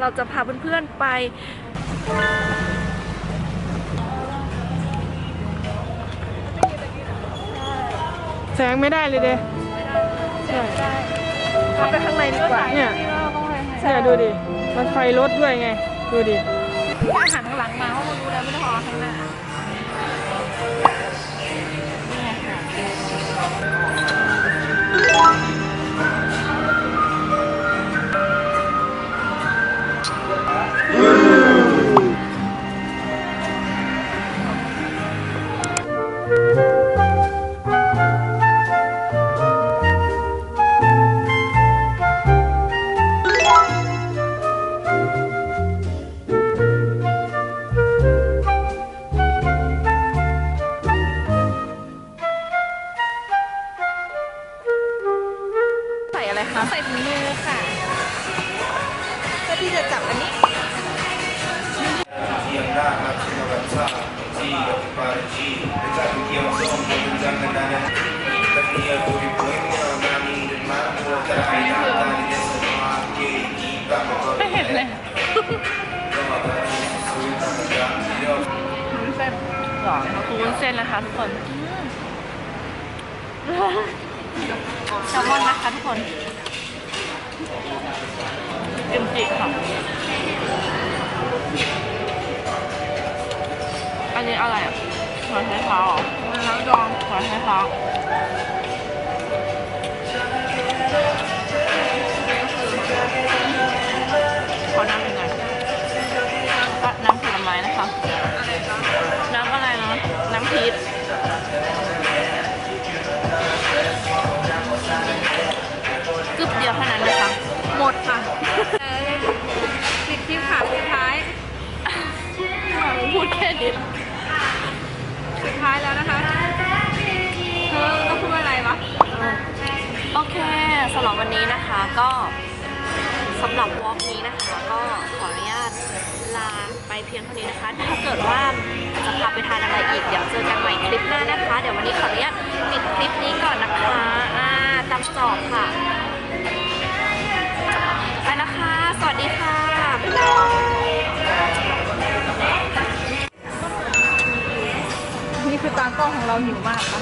เราจะพาเพื่อนๆไป แสงไม่ได้เลยเด้เข้าไปข้างในดีกว่าเนี่ยเนี่ยดูดิ มันไฟรถด้วยไง ดูดิถ้าหันข้างหลังมา อะไรคะใส่ถุงมือค่ะเพื่อที่จะจับอันนี้ ไม่เห็นเลยวุ้นเส้นหรอคือวุ้นเส้นนะคะทุกคน แซลมอนนะคะทุกคนเอ็มจิค่ะอันนี้อะไรอะหัวไชเท้าหรอหัวไชเท้าดองหัวไชเท้าขอน้ำเป็นไงก็น้ำผลไม้นะคะ น้ำอะไรนะน้ำพีช ปิดคลิปค่ะสุดท้ายพูดแค่นี้สุดท้ายแล้วนะคะเธอต้องพูดว่าอะไรวะ โอเคสำหรับวันนี้นะคะก็สำหรับวอล์กนี้นะคะ ก็ขออนุญาตลาไปเพียงเท่านี้นะคะ ถ้าเกิดว่าจะพาไปทานอะไรอีก เดี๋ยวเจอกันใหม่คลิปหน้านะคะ เดี๋ยววันนี้ขออนุญาตปิดคลิปนี้ก่อนนะคะอ่าตามจอบค่ะ คือตากล้องของเราหิวมากค่ะ